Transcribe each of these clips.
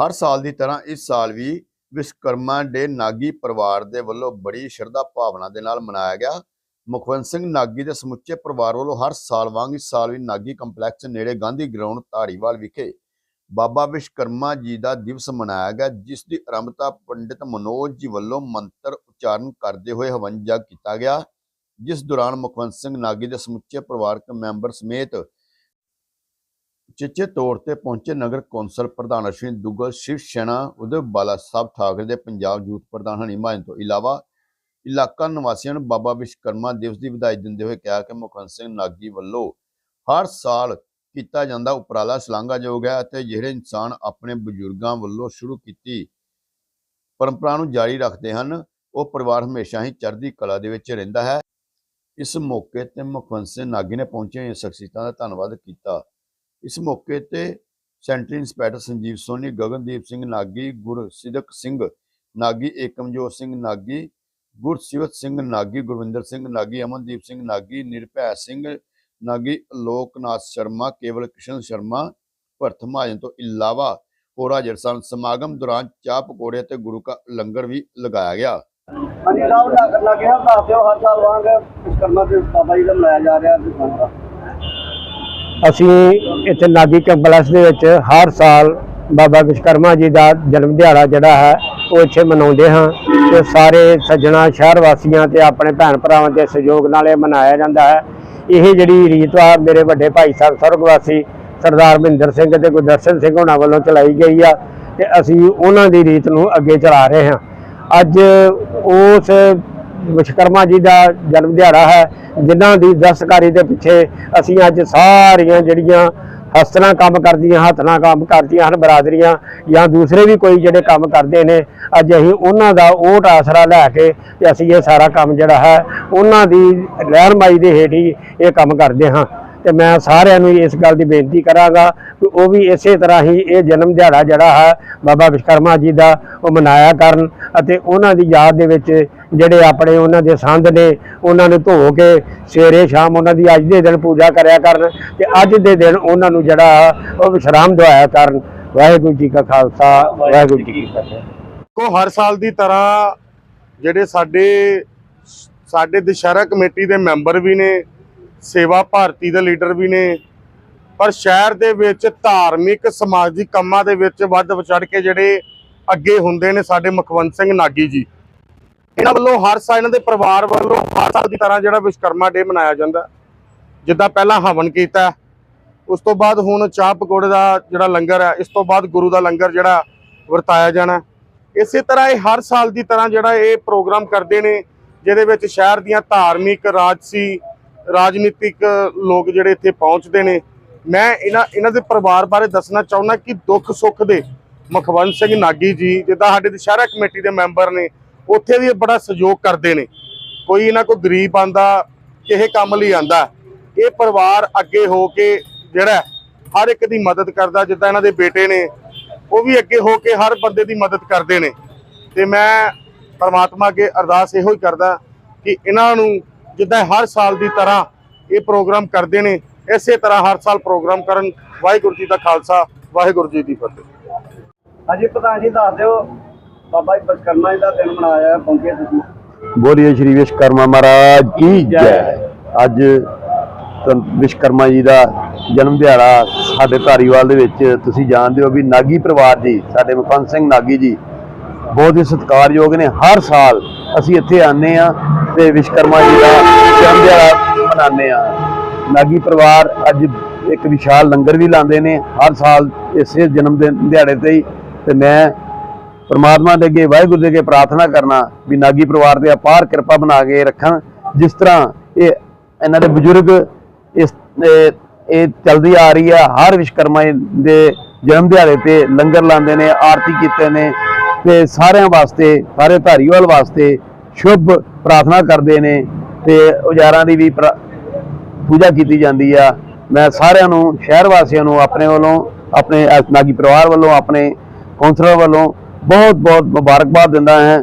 ਹਰ ਸਾਲ ਦੀ ਤਰ੍ਹਾਂ ਇਸ ਸਾਲ ਵੀ ਵਿਸ਼ਵਕਰਮਾ ਡੇ ਨਾਗੀ ਪਰਿਵਾਰ ਦੇ ਵੱਲੋਂ ਬੜੀ ਸ਼ਰਧਾ ਭਾਵਨਾ ਦੇ ਨਾਲ ਮਨਾਇਆ ਗਿਆ। ਮੁਖਵੰਤ ਸਿੰਘ ਨਾਗੀ ਦੇ ਸਮੁੱਚੇ ਪਰਿਵਾਰ ਵੱਲੋਂ ਹਰ ਸਾਲ ਵਾਂਗ ਇਸ ਸਾਲ ਵੀ ਨਾਗੀ ਕੰਪਲੈਕਸ ਨੇੜੇ ਗਾਂਧੀ ਗਰਾਊਂਡ ਧਾਰੀਵਾਲ ਵਿਖੇ ਬਾਬਾ ਵਿਸ਼ਵਕਰਮਾ ਜੀ ਦਾ ਦਿਵਸ ਮਨਾਇਆ ਗਿਆ, ਜਿਸ ਦੀ ਆਰੰਭਤਾ ਪੰਡਿਤ ਮਨੋਜ ਜੀ ਵੱਲੋਂ ਮੰਤਰ ਉਚਾਰਨ ਕਰਦੇ ਹੋਏ ਹਵਨ ਜਗ ਕੀਤਾ ਗਿਆ। ਜਿਸ ਦੌਰਾਨ ਮੁਖਵੰਤ ਸਿੰਘ ਨਾਗੀ ਦੇ ਸਮੁੱਚੇ ਪਰਿਵਾਰਕ ਮੈਂਬਰ ਸਮੇਤ ਚਿੱਚੇ ਤੌਰ ਤੇ ਪਹੁੰਚੇ ਨਗਰ ਕੌਂਸਲ ਪ੍ਰਧਾਨ ਅਸ਼ਵਿਨ ਦੁੱਗਲ, ਸ਼ਿਵ ਸੈਨਾ ਉਦਯ ਬਾਲਾ ਸਾਹਿਬ ਠਾਕਰੇ ਦੇ ਪੰਜਾਬ ਯੂਥ ਪ੍ਰਧਾਨ ਹਨੀ ਤੋਂ ਇਲਾਵਾ ਇਲਾਕਾ ਨਿਵਾਸੀਆਂ ਨੂੰ ਬਾਬਾ ਵਿਸ਼ਵਕਰਮਾ ਦਿਵਸ ਦੀ ਵਧਾਈ ਦਿੰਦੇ ਹੋਏ ਕਿਹਾ ਕਿ ਮੁਖਵੰਤ ਸਿੰਘ ਨਾਗੀ ਵੱਲੋਂ ਹਰ ਸਾਲ ਕੀਤਾ ਜਾਂਦਾ ਉਪਰਾਲਾ ਸ਼ਲਾਘਾਯੋਗ ਹੈ ਅਤੇ ਜਿਹੜੇ ਇਨਸਾਨ ਆਪਣੇ ਬਜ਼ੁਰਗਾਂ ਵੱਲੋਂ ਸ਼ੁਰੂ ਕੀਤੀ ਪਰੰਪਰਾ ਨੂੰ ਜਾਰੀ ਰੱਖਦੇ ਹਨ, ਉਹ ਪਰਿਵਾਰ ਹਮੇਸ਼ਾ ਹੀ ਚੜ੍ਹਦੀ ਕਲਾ ਦੇ ਵਿੱਚ ਰਹਿੰਦਾ ਹੈ। ਇਸ ਮੌਕੇ ਤੇ ਮੁਖਵੰਤ ਸਿੰਘ ਨਾਗੀ ਨੇ ਪਹੁੰਚੇ ਹੋਈਆਂ ਸ਼ਖਸੀਅਤਾਂ ਦਾ ਧੰਨਵਾਦ ਕੀਤਾ। ਇਸ ਮੌਕੇ ਤੇ ਸੈਂਟਰੀ ਇੰਸਪੈਕਟਰ ਸੰਜੀਵ ਸੋਨੀ, ਗਗਨਦੀਪ ਸਿੰਘ ਨਾਗੀ, ਗੁਰਸਿਦਕ ਸਿੰਘ ਨਾਗੀ, ਏਕਮਜੋਤ ਸਿੰਘ ਨਾਗੀ, ਗੁਰਸਿਵਤ ਸਿੰਘ ਨਾਗੀ, ਗੁਰਵਿੰਦਰ ਸਿੰਘ ਨਾਗੀ, ਅਮਨਦੀਪ ਸਿੰਘ ਨਾਗੀ, ਨਿਰਭੈ ਸਿੰਘ ਨਾਗੀ, ਲੋਕਨਾਥ ਸ਼ਰਮਾ, ਕੇਵਲ ਕ੍ਰਿਸ਼ਨ ਸ਼ਰਮਾ, ਭਰਤ ਮਹਾਜਨ ਤੋਂ ਇਲਾਵਾ ਹੋਰ ਹਾਜ਼ਰ ਸਨ। ਸਮਾਗਮ ਦੌਰਾਨ ਚਾਹ ਪਕੌੜੇ ਤੇ ਗੁਰੂ ਕਾ ਲੰਗਰ ਵੀ ਲਗਾਇਆ ਗਿਆ। ਹਾਂਜੀ ਸਾਹਿਬ ਲੱਗ ਲੱਗਿਆ ਦੱਸ ਦਿਓ ਹਰ ਸਾਲ ਵਾਂਗ ਵਿਸ਼ਕਰਮਾ ਦੇ ਬਾਬਾ ਜੀ ਦਾ ਮਨਾਇਆ ਜਾ ਰਿਹਾ। ਦੁਕਾਨ ਦਾ ਅਸੀਂ ਇੱਥੇ ਨਾਗੀ ਕੰਪਲੈਕਸ ਦੇ ਵਿੱਚ ਹਰ ਸਾਲ ਬਾਬਾ ਵਿਸ਼ਕਰਮਾ ਜੀ ਦਾ ਜਨਮ ਦਿਹਾੜਾ ਜਿਹੜਾ ਹੈ, ਉਹ ਇੱਥੇ ਮਨਾਉਂਦੇ ਹਾਂ ਤੇ ਸਾਰੇ ਸੱਜਣਾ ਸ਼ਹਿਰ ਵਾਸੀਆਂ ਤੇ ਆਪਣੇ ਭੈਣ ਭਰਾਵਾਂ ਦੇ ਸਹਿਯੋਗ ਨਾਲ ਇਹ ਮਨਾਇਆ ਜਾਂਦਾ ਹੈ। ਇਹ ਜਿਹੜੀ ਰੀਤ ਆ ਮੇਰੇ ਵੱਡੇ ਭਾਈ ਸਾਹਿਬ ਸਰਗਵਾਸੀ ਸਰਦਾਰ ਮਹਿੰਦਰ ਸਿੰਘ ਤੇ ਗੁਰਦਰਸ਼ਨ ਸਿੰਘ ਹੋਣਾ ਵੱਲੋਂ ਚਲਾਈ ਗਈ ਆ ਤੇ ਅਸੀਂ ਉਹਨਾਂ ਦੀ ਰੀਤ ਨੂੰ ਅੱਗੇ ਚਲਾ ਰਹੇ ਹਾਂ। ਅੱਜ ਉਸ ਵਿਸ਼ਵਕਰਮਾ ਜੀ ਦਾ ਜਨਮ ਦਿਹਾੜਾ ਹੈ, ਜਿਨ੍ਹਾਂ ਦੀ ਦਸਤਕਾਰੀ ਦੇ ਪਿੱਛੇ ਅਸੀਂ ਅੱਜ ਸਾਰੀਆਂ ਜਿਹੜੀਆਂ ਹਸਤਨਾ ਕੰਮ ਕਰਦੀਆਂ, ਹੱਥ ਨਾਲ ਕੰਮ ਕਰਦੀਆਂ ਹਨ, ਬਰਾਦਰੀਆਂ ਜਾਂ ਦੂਸਰੇ ਵੀ ਕੋਈ ਜਿਹੜੇ ਕੰਮ ਕਰਦੇ ਨੇ, ਅੱਜ ਅਸੀਂ ਉਹਨਾਂ ਦਾ ਓਟ ਆਸਰਾ ਲੈ ਕੇ ਤੇ ਅਸੀਂ ਇਹ ਸਾਰਾ ਕੰਮ ਜਿਹੜਾ ਹੈ, ਉਹਨਾਂ ਦੀ ਰਹਿਨਮਾਈ ਦੇ ਹੇਠ ਹੀ ਇਹ ਕੰਮ ਕਰਦੇ ਹਾਂ। ਤੇ ਮੈਂ ਸਾਰਿਆਂ ਨੂੰ ਇਸ ਗੱਲ ਦੀ ਬੇਨਤੀ ਕਰਾਂਗਾ ਕਿ ਉਹ ਵੀ ਇਸੇ ਤਰ੍ਹਾਂ ਹੀ ਇਹ ਜਨਮ ਦਿਹਾੜਾ ਜਿਹੜਾ ਹੈ, ਬਾਬਾ ਵਿਸ਼ਕਰਮਾ ਜੀ ਦਾ, ਉਹ ਮਨਾਇਆ ਕਰਨ ਅਤੇ ਉਹਨਾਂ ਦੀ ਯਾਦ ਦੇ ਵਿੱਚ ਜਿਹੜੇ ਆਪਣੇ ਉਹਨਾਂ ਦੇ ਸੰਦ ਨੇ, ਉਹਨਾਂ ਨੂੰ ਧੋ ਕੇ ਸਵੇਰੇ ਸ਼ਾਮ ਉਹਨਾਂ ਦੀ ਅੱਜ ਦੇ ਦਿਨ ਪੂਜਾ ਕਰਿਆ ਕਰਨ ਤੇ ਅੱਜ ਦੇ ਦਿਨ ਉਹਨਾਂ ਨੂੰ ਜਿਹੜਾ ਉਹ ਵਿਸ਼ਰਾਮ ਦਵਾਇਆ ਕਰਨ। ਵਾਹਿਗੁਰੂ ਜੀ ਕਾ ਖਾਲਸਾ, ਵਾਹਿਗੁਰੂ ਜੀ ਕੀ ਫਤਿਹ। ਕੋ ਹਰ ਸਾਲ ਦੀ ਤਰ੍ਹਾਂ ਜਿਹੜੇ ਸਾਡੇ ਸਾਡੇ ਦੁਸ਼ਹਿਰਾ ਕਮੇਟੀ ਦੇ ਮੈਂਬਰ ਵੀ ਨੇ ਸੇਵਾ ਭਾਰਤੀ ਦੇ ਲੀਡਰ ਵੀ ਨੇ। ਪਰ ਸ਼ਹਿਰ ਦੇ ਵਿੱਚ ਧਾਰਮਿਕ, ਸਮਾਜਿਕ ਕੰਮਾਂ ਦੇ ਵਿੱਚ ਵੱਧ ਵਿਚੜ ਕੇ ਜਿਹੜੇ ਅੱਗੇ ਹੁੰਦੇ ਨੇ ਸਾਡੇ ਮੁਖਵੰਤ ਸਿੰਘ ਨਾਗੀ ਜੀ। ਇਹਨਾਂ ਵੱਲੋਂ ਹਰ ਸਾਲ ਇਹਨਾਂ ਦੇ ਪਰਿਵਾਰ ਵੱਲੋਂ ਹਰ ਸਾਲ ਦੀ ਤਰ੍ਹਾਂ ਜਿਹੜਾ ਵਿਸ਼ਕਰਮਾ ਡੇ ਮਨਾਇਆ ਜਾਂਦਾ। ਜਿੱਦਾਂ ਪਹਿਲਾਂ ਹਵਨ ਕੀਤਾ, ਉਸ ਤੋਂ ਬਾਅਦ ਹੁਣ ਚਾਹ ਪਕੌੜੇ ਦਾ ਜਿਹੜਾ ਲੰਗਰ ਹੈ, ਇਸ ਤੋਂ ਬਾਅਦ ਗੁਰੂ ਦਾ ਲੰਗਰ ਜਿਹੜਾ ਵਰਤਾਇਆ ਜਾਣਾ। ਇਸੇ ਤਰ੍ਹਾਂ ਇਹ ਹਰ ਸਾਲ ਦੀ ਤਰ੍ਹਾਂ ਜਿਹੜਾ ਇਹ ਪ੍ਰੋਗਰਾਮ ਕਰਦੇ ਨੇ, ਜਿਹਦੇ ਵਿੱਚ ਸ਼ਹਿਰ ਦੀਆਂ ਧਾਰਮਿਕ, ਰਾਜਸੀ ਰਾਜਨੀਤਿਕ ਲੋਕ ਜਿਹੜੇ ਇੱਥੇ ਪਹੁੰਚਦੇ ਨੇ, ਮੈਂ ਇਹਨਾਂ ਇਹਨਾਂ ਦੇ ਪਰਿਵਾਰ ਬਾਰੇ ਦੱਸਣਾ ਚਾਹੁੰਦਾ ਕਿ ਦੁੱਖ ਸੁੱਖ ਦੇ ਮਖਵੰਤ ਸਿੰਘ ਨਾਗੀ ਜੀ, ਜਿੱਦਾਂ ਸਾਡੇ ਦੁਸ਼ਹਿਰਾ ਕਮੇਟੀ ਦੇ ਮੈਂਬਰ ਨੇ, ਉੱਥੇ ਵੀ ਇਹ ਬੜਾ ਸਹਿਯੋਗ ਕਰਦੇ ਨੇ। ਕੋਈ ਇਹਨਾਂ ਕੋ ਗਰੀਬ ਆਂਦਾ, ਕਿਸੇ ਕੰਮ ਲਈ ਆਂਦਾ, ਇਹ ਪਰਿਵਾਰ ਅੱਗੇ ਹੋ ਕੇ ਜਿਹੜਾ ਹਰ ਇੱਕ ਦੀ ਮਦਦ ਕਰਦਾ, ਜਿੱਦਾਂ ਇਹਨਾਂ ਦੇ ਬੇਟੇ ਨੇ, ਉਹ ਵੀ ਅੱਗੇ ਹੋ ਕੇ ਹਰ ਬੰਦੇ ਦੀ ਮਦਦ ਕਰਦੇ ਨੇ। ਤੇ ਮੈਂ ਪਰਮਾਤਮਾ ਅੱਗੇ ਅਰਦਾਸ ਇਹੋ ਹੀ ਕਰਦਾ ਕਿ ਇਹਨਾਂ ਨੂੰ ਜਿੱਦਾਂ ਹਰ ਸਾਲ ਦੀ ਤਰ੍ਹਾਂ ਇਹ ਪ੍ਰੋਗਰਾਮ ਕਰਦੇ ਨੇ ਇਸੇ ਤਰ੍ਹਾਂ ਹਰ ਸਾਲ ਪ੍ਰੋਗਰਾਮ ਕਰਨ। ਵਾਹਿਗੁਰੂ ਜੀ ਦਾ ਖਾਲਸਾ ਵਾਹਿਗੁਰੂ ਜੀ ਦੀ ਫਤਿਹ। ਹਾਂਜੀ ਪ੍ਰਧਾਨ ਜੀ ਦੱਸ ਦਿਓ ਬਾਬਾ ਜੀ ਵਿਸ਼ਕਰਮਾ ਜੀ ਦਾ ਦਿਨ ਮਨਾਇਆ ਪਹੁੰਚੇ ਤੁਸੀਂ। ਬੋਲੀਏ ਸ਼੍ਰੀ ਵਿਸ਼ਵਕਰਮਾ ਮਹਾਰਾਜ ਕੀ ਜੈ। ਅੱਜ ਸੰਤ ਵਿਸ਼ਵਕਰਮਾ ਜੀ ਦਾ ਜਨਮ ਦਿਹਾੜਾ ਸਾਡੇ ਧਾਰੀਵਾਲ ਦੇ ਵਿੱਚ ਤੁਸੀਂ ਜਾਣਦੇ ਹੋ ਵੀ ਨਾਗੀ ਪਰਿਵਾਰ ਜੀ ਸਾਡੇ ਮੁਖਵੰਤ ਸਿੰਘ ਨਾਗੀ ਜੀ ਬਹੁਤ ਹੀ ਸਤਿਕਾਰਯੋਗ ਨੇ। ਹਰ ਸਾਲ ਅਸੀਂ ਇੱਥੇ ਆਨੇ ਆ ਤੇ ਵਿਸ਼ਵਕਰਮਾ ਜੀ ਦਾ ਜਨਮ ਦਿਹਾੜਾ ਮਨਾਉਂਦੇ ਆ ਨਾਗੀ ਪਰਿਵਾਰ ਅੱਜ ਇੱਕ ਵਿਸ਼ਾਲ ਲੰਗਰ ਵੀ ਲਾਉਂਦੇ ਨੇ, ਹਰ ਸਾਲ ਇਸੇ ਜਨਮ ਦਿਨ ਦਿਹਾੜੇ ਤੇ ਹੀ। ਤੇ ਮੈਂ ਪਰਮਾਤਮਾ ਦੇ ਅੱਗੇ, ਵਾਹਿਗੁਰੂ ਦੇ ਅੱਗੇ ਪ੍ਰਾਰਥਨਾ ਕਰਨਾ ਵੀ ਨਾਗੀ ਪਰਿਵਾਰ ਦੇ ਅਪਾਰ ਕਿਰਪਾ ਬਣਾ ਕੇ ਰੱਖਣ। ਜਿਸ ਤਰ੍ਹਾਂ ਇਹ ਇਹਨਾਂ ਦੇ ਬਜ਼ੁਰਗ ਇਸ, ਇਹ ਇਹ ਚੱਲਦੀ ਆ ਰਹੀ ਹੈ ਹਰ ਵਿਸ਼ਕਰਮਾ ਦੇ ਜਨਮ ਦਿਹਾੜੇ ਤੇ ਲੰਗਰ ਲਾਉਂਦੇ ਨੇ, ਆਰਤੀ ਕੀਤੇ ਨੇ। ਤੇ ਸਾਰਿਆਂ ਵਾਸਤੇ, ਸਾਰੇ ਧਾਰੀਵਾਲ ਵਾਸਤੇ ਸ਼ੁਭ ਪ੍ਰਾਰਥਨਾ ਕਰਦੇ ਨੇ ਤੇ ਉਜਾਰਾਂ ਦੀ ਵੀ ਪ੍ਰਾ- ਪੂਜਾ ਕੀਤੀ ਜਾਂਦੀ ਆ। ਮੈਂ ਸਾਰਿਆਂ ਨੂੰ, ਸ਼ਹਿਰ ਵਾਸੀਆਂ ਨੂੰ, ਆਪਣੇ ਵੱਲੋਂ, ਆਪਣੇ ਨਾਗੀ ਪਰਿਵਾਰ ਵੱਲੋਂ, ਆਪਣੇ ਕੌਂਸਲਰ ਵੱਲੋਂ ਬਹੁਤ ਬਹੁਤ ਮੁਬਾਰਕਬਾਦ ਦਿੰਦਾ ਹਾਂ।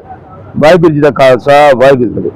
ਵਾਹਿਗੁਰੂ ਜੀ ਦਾ ਖਾਲਸਾ, ਵਾਹਿਗੁਰੂ ਜੀ